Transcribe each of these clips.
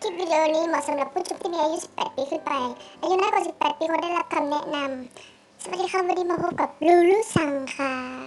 คลิปวิดีโอนี้เหมาะสำหรับผู้ชมที่มีอายุ 18 ปีขึ้นไป อายุน้อยกว่า 18 ปีควรได้รับคำแนะนำสวัสดีค่ะวันนี้มาพบกับลูลูซังค่ะ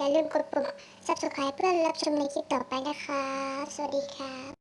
อย่าลืมกดปุ่ม subscribe เพื่อรับชมในคลิปต่อไปนะคะสวัสดีครับ